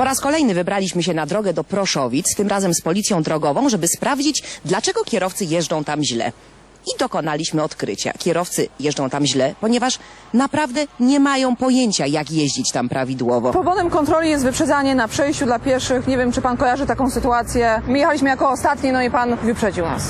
Po raz kolejny wybraliśmy się na drogę do Proszowic, tym razem z policją drogową, żeby sprawdzić, dlaczego kierowcy jeżdżą tam źle. I dokonaliśmy odkrycia. Kierowcy jeżdżą tam źle, ponieważ naprawdę nie mają pojęcia, jak jeździć tam prawidłowo. Powodem kontroli jest wyprzedzanie na przejściu dla pieszych. Nie wiem, czy pan kojarzy taką sytuację. My jechaliśmy jako ostatni, no i pan wyprzedził nas.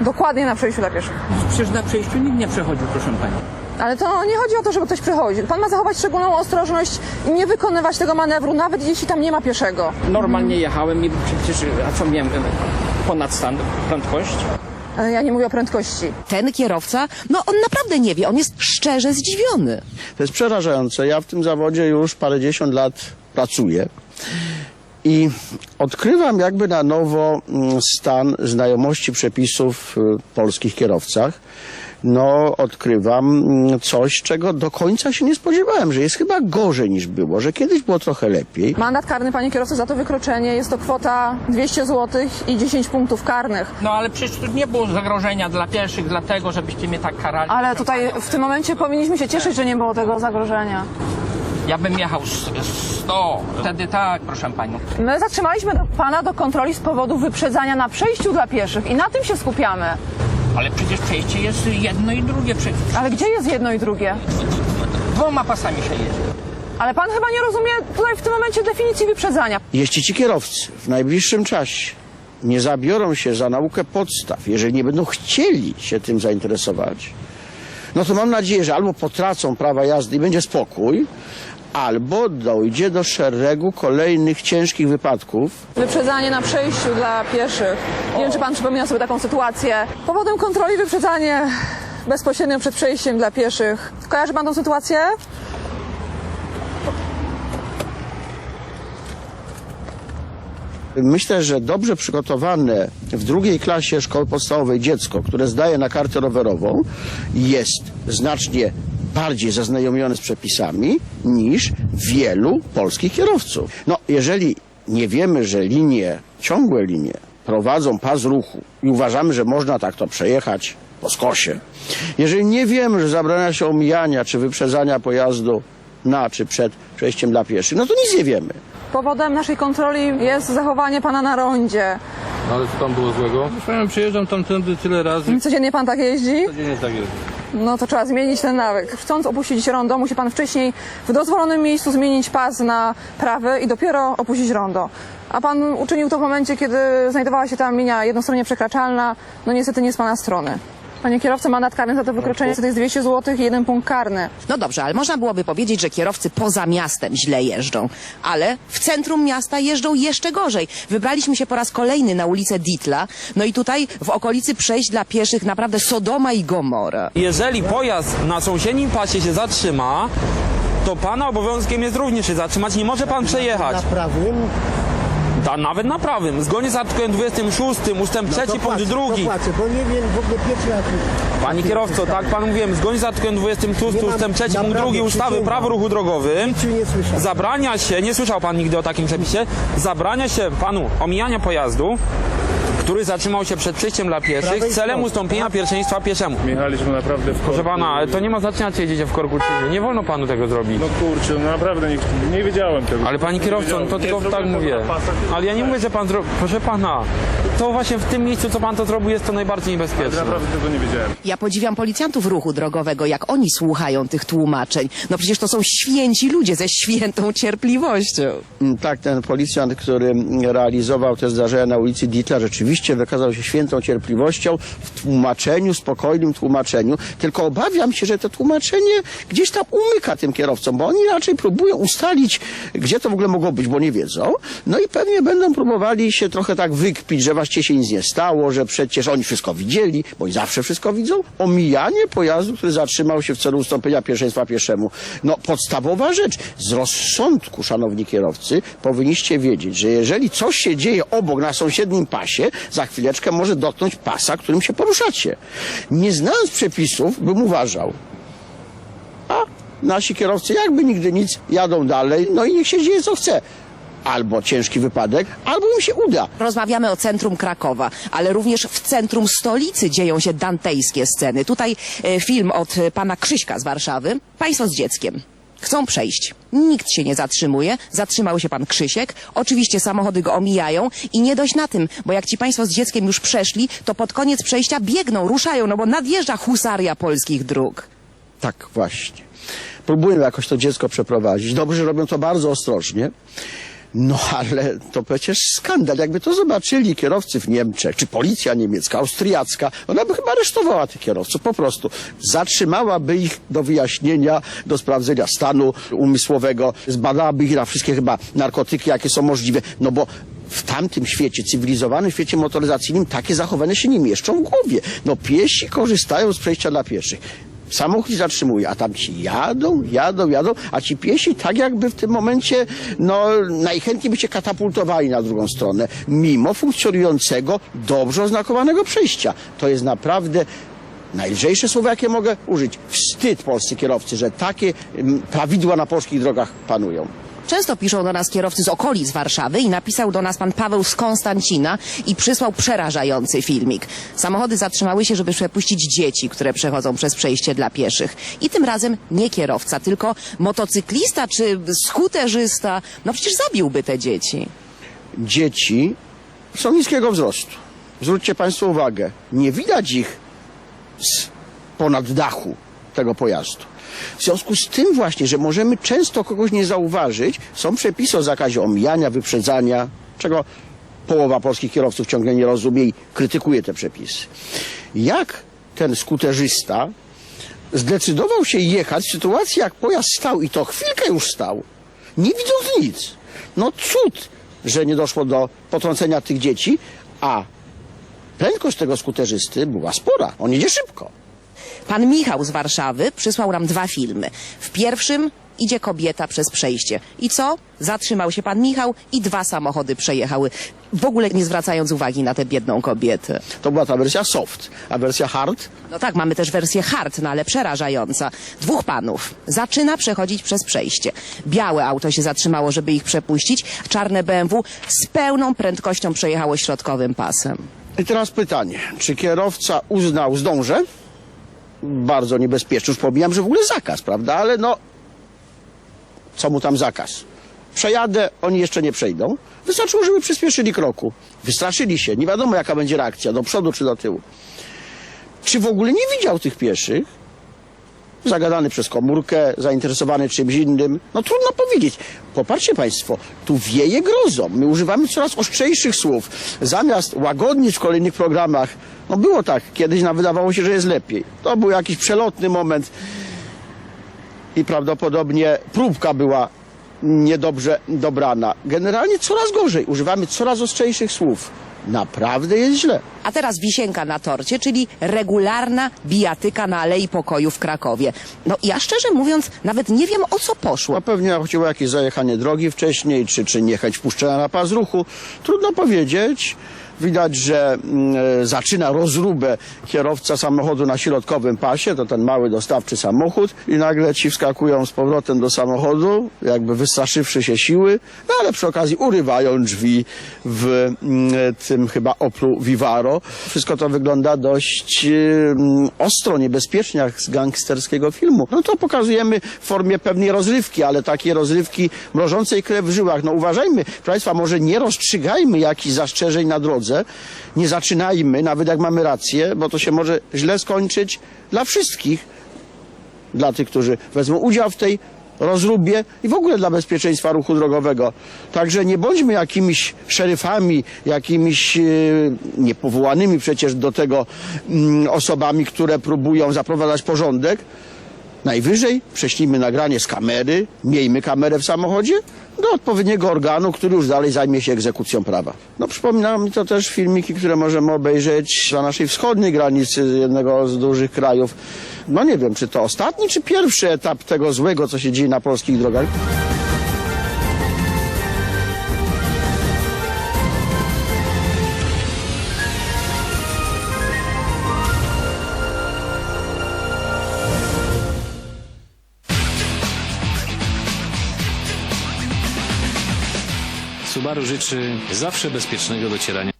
Dokładnie na przejściu dla pieszych. Przecież na przejściu nikt nie przechodził, proszę pani. Ale to nie chodzi o to, żeby ktoś przechodził. Pan ma zachować szczególną ostrożność i nie wykonywać tego manewru, nawet jeśli tam nie ma pieszego. Normalnie jechałem i przecież, a co miałem, ponad stan, prędkość? Ale ja nie mówię o prędkości. Ten kierowca, no on naprawdę nie wie, on jest szczerze zdziwiony. To jest przerażające. Ja w tym zawodzie już parędziesiąt lat pracuję i odkrywam jakby na nowo mm, stan znajomości przepisów w polskich kierowcach. No, odkrywam mm, coś, czego do końca się nie spodziewałem, że jest chyba gorzej niż było, że kiedyś było trochę lepiej. Mandat karny, panie kierowcy, za to wykroczenie jest to kwota 200 zł i 10 punktów karnych. No ale przecież tu nie było zagrożenia dla pieszych, dlatego żebyście mnie tak karali. Ale tutaj w tym momencie powinniśmy się cieszyć, że nie było tego zagrożenia. Ja bym jechał s- 100, wtedy tak, proszę panią. My zatrzymaliśmy do pana do kontroli z powodu wyprzedzania na przejściu dla pieszych i na tym się skupiamy. Ale przecież przejście jest jedno i drugie, przecież Ale gdzie jest jedno i drugie? dwoma pasami się jedzie. Ale pan chyba nie rozumie tutaj w tym momencie definicji wyprzedzania. Jeśli ci kierowcy w najbliższym czasie nie zabiorą się za naukę podstaw, jeżeli nie będą chcieli się tym zainteresować, no to mam nadzieję, że albo potracą prawa jazdy i będzie spokój, albo dojdzie do szeregu kolejnych ciężkich wypadków. Wyprzedzanie na przejściu dla pieszych. Nie wiem, czy pan przypomina sobie taką sytuację. Powodem kontroli wyprzedzanie bezpośrednio przed przejściem dla pieszych. Kojarzy pan tą sytuację? Myślę, że dobrze przygotowane w drugiej klasie szkoły podstawowej dziecko, które zdaje na kartę rowerową, jest znacznie bardziej zaznajomione z przepisami niż wielu polskich kierowców. No, jeżeli nie wiemy, że linie, ciągłe linie prowadzą pas ruchu i uważamy, że można tak to przejechać po skosie, jeżeli nie wiemy, że zabrania się omijania czy wyprzedzania pojazdu na czy przed przejściem dla pieszych, no to nic nie wiemy. Powodem naszej kontroli jest zachowanie pana na rondzie. No ale co tam było złego? Powiem, przyjeżdżam tamtędy tyle razy, Codziennie pan tak jeździ? codziennie tak jest. No to trzeba zmienić ten nawyk. Chcąc opuścić rondo, musi pan wcześniej w dozwolonym miejscu zmienić pas na prawy i dopiero opuścić rondo. A pan uczynił to w momencie, kiedy znajdowała się tam linia jednostronnie przekraczalna. No niestety nie z pana strony. Panie kierowco, mandat karny za to wykroczenie to jest 200 zł i jeden punkt karny. No dobrze, ale można byłoby powiedzieć, że kierowcy poza miastem źle jeżdżą, ale w centrum miasta jeżdżą jeszcze gorzej. Wybraliśmy się po raz kolejny na ulicę Ditla, no i tutaj w okolicy przejść dla pieszych naprawdę Sodoma i Gomora. Jeżeli pojazd na sąsiednim pasie się zatrzyma, to pana obowiązkiem jest również się zatrzymać. Nie może pan przejechać. Na prawym? Ta, nawet na prawym. Zgodnie z artykułem 26 ustęp 3 to punkt płacę, drugi. To płacę, bo nie wiem w ogóle pierwszy raz. Panie kierowco, tak panu mówiłem, zgodnie z artykułem 26 Nie mam ustęp 3 punkt naprawdę drugi ustawy przysięgam. prawo ruchu drogowym nie zabrania się, nie słyszał pan nigdy o takim przepisie, zabrania się panu omijania pojazdu, który zatrzymał się przed przejściem dla pieszych celem ustąpienia pierwszeństwa pieszemu. Jechaliśmy naprawdę w korku. Proszę pana, ale to nie ma znaczenia, czy jedziecie w korku, czy nie. Nie wolno panu tego zrobić. No kurczę, no naprawdę nie, nie wiedziałem tego. Ale panie kierowco, no to tylko tak mówię. Ale ja nie mówię, że pan zrobił. Proszę pana, to właśnie w tym miejscu, co pan to zrobił, jest to najbardziej niebezpieczne. Naprawdę tego nie wiedziałem. Ja podziwiam policjantów ruchu drogowego, jak oni słuchają tych tłumaczeń. No przecież to są święci ludzie ze świętą cierpliwością. Mm, Tak, ten policjant, który realizował te zdarzenia na ulicy Ditla, rzeczywiście wykazał się świętą cierpliwością w tłumaczeniu, spokojnym tłumaczeniu. Tylko obawiam się, że to tłumaczenie gdzieś tam umyka tym kierowcom, bo oni raczej próbują ustalić, gdzie to w ogóle mogło być, bo nie wiedzą. No i pewnie będą próbowali się trochę tak wykpić, że właśnie właściwie się nic nie stało, że przecież oni wszystko widzieli, bo oni zawsze wszystko widzą. Omijanie pojazdu, który zatrzymał się w celu ustąpienia pierwszeństwa pieszemu. No podstawowa rzecz. Z rozsądku, szanowni kierowcy, powinniście wiedzieć, że jeżeli coś się dzieje obok na sąsiednim pasie, za chwileczkę może dotknąć pasa, którym się poruszacie. Nie znając przepisów, bym uważał, a nasi kierowcy jakby nigdy nic jadą dalej, no i niech się dzieje co chce. Albo ciężki wypadek, albo im się uda. Rozmawiamy o centrum Krakowa, ale również w centrum stolicy dzieją się dantejskie sceny. Tutaj e, film od e, pana Krzyśka z Warszawy. Państwo z dzieckiem. Chcą przejść. Nikt się nie zatrzymuje. Zatrzymał się pan Krzysiek. Oczywiście samochody go omijają i nie dość na tym, bo jak ci państwo z dzieckiem już przeszli, to pod koniec przejścia biegną, ruszają, no bo nadjeżdża husaria polskich dróg. Tak, właśnie. Próbują jakoś to dziecko przeprowadzić. Dobrze, że robią to bardzo ostrożnie. No ale to przecież skandal. Jakby to zobaczyli kierowcy w Niemczech, czy policja niemiecka, austriacka, ona by chyba aresztowała tych kierowców po prostu. Zatrzymałaby ich do wyjaśnienia, do sprawdzenia stanu umysłowego, zbadałaby ich na wszystkie chyba narkotyki, jakie są możliwe. No bo w tamtym świecie, cywilizowanym świecie motoryzacyjnym, takie zachowania się nie mieszczą w głowie. No piesi korzystają z przejścia dla pieszych. Samochód zatrzymuje, a tam ci jadą, jadą, jadą, a ci piesi tak jakby w tym momencie, no najchętniej by się katapultowali na drugą stronę, mimo funkcjonującego, dobrze oznakowanego przejścia. To jest naprawdę najlżejsze słowo, jakie mogę użyć. Wstyd polscy kierowcy, że takie mm, prawidła na polskich drogach panują. Często piszą do nas kierowcy z okolic Warszawy i napisał do nas pan Paweł z Konstancina i przysłał przerażający filmik. Samochody zatrzymały się, żeby przepuścić dzieci, które przechodzą przez przejście dla pieszych. I tym razem nie kierowca, tylko motocyklista czy skuterzysta. No przecież zabiłby te dzieci. dzieci są niskiego wzrostu. Zwróćcie Państwo uwagę, nie widać ich z ponad dachu tego pojazdu. W związku z tym właśnie, że możemy często kogoś nie zauważyć, są przepisy o zakazie omijania, wyprzedzania, czego połowa polskich kierowców ciągle nie rozumie i krytykuje te przepisy. Jak ten skuterzysta zdecydował się jechać w sytuacji, jak pojazd stał i to chwilkę już stał, nie widząc nic. No cud, że nie doszło do potrącenia tych dzieci, a prędkość tego skuterzysty była spora. On jedzie szybko. Pan Michał z Warszawy przysłał nam dwa filmy. W pierwszym idzie kobieta przez przejście. I co? Zatrzymał się pan Michał i dwa samochody przejechały. W ogóle nie zwracając uwagi na tę biedną kobietę. To była ta wersja soft, a wersja hard No tak, mamy też wersję hard, no ale przerażająca. Dwóch panów zaczyna przechodzić przez przejście. Białe auto się zatrzymało, żeby ich przepuścić. Czarne BMW z pełną prędkością przejechało środkowym pasem. I teraz pytanie, czy kierowca uznał, zdążę? Bardzo niebezpieczny, już pomijam, że w ogóle zakaz, prawda? Ale no, co mu tam zakaz? Przejadę, oni jeszcze nie przejdą. Wystarczyło, żeby przyspieszyli kroku. Wystraszyli się, nie wiadomo jaka będzie reakcja, do przodu czy do tyłu. Czy w ogóle nie widział tych pieszych? Zagadany przez komórkę, zainteresowany czymś innym. No trudno powiedzieć. Popatrzcie Państwo, tu wieje grozą. My używamy coraz ostrzejszych słów. Zamiast łagodnić w kolejnych programach, no było tak, kiedyś nam wydawało się, że jest lepiej. To był jakiś przelotny moment i prawdopodobnie próbka była niedobrze dobrana. Generalnie coraz gorzej. Używamy coraz ostrzejszych słów. Naprawdę jest źle. A teraz wisienka na torcie, czyli regularna bijatyka na Alei Pokoju w Krakowie. No ja szczerze mówiąc nawet nie wiem o co poszło. No pewnie chodziło o jakieś zajechanie drogi wcześniej, czy, czy niechęć puszczenia na pas ruchu. Trudno powiedzieć. Widać, że mm, e, zaczyna rozróbę kierowca samochodu na środkowym pasie, to ten mały dostawczy samochód i nagle ci wskakują z powrotem do samochodu, jakby wystraszywszy się siły, no ale przy okazji urywają drzwi w mm, e, tym chyba Oplu Vivaro. Wszystko to wygląda dość mm, ostro, niebezpiecznie jak z gangsterskiego filmu. No to pokazujemy w formie pewnej rozrywki, ale takiej rozrywki mrożącej krew w żyłach. No uważajmy, proszę Państwa, może nie rozstrzygajmy jakichś zastrzeżeń na drodze, nie zaczynajmy, nawet jak mamy rację, bo to się może źle skończyć dla wszystkich, dla tych, którzy wezmą udział w tej rozróbie i w ogóle dla bezpieczeństwa ruchu drogowego. Także nie bądźmy jakimiś szeryfami, jakimiś e, niepowołanymi przecież do tego mm, osobami, które próbują zaprowadzać porządek. Najwyżej prześlijmy nagranie z kamery, miejmy kamerę w samochodzie do odpowiedniego organu, który już dalej zajmie się egzekucją prawa. No przypomina mi to też filmiki, które możemy obejrzeć na naszej wschodniej granicy jednego z dużych krajów. No nie wiem, czy to ostatni, czy pierwszy etap tego złego, co się dzieje na polskich drogach. Subaru życzy zawsze bezpiecznego docierania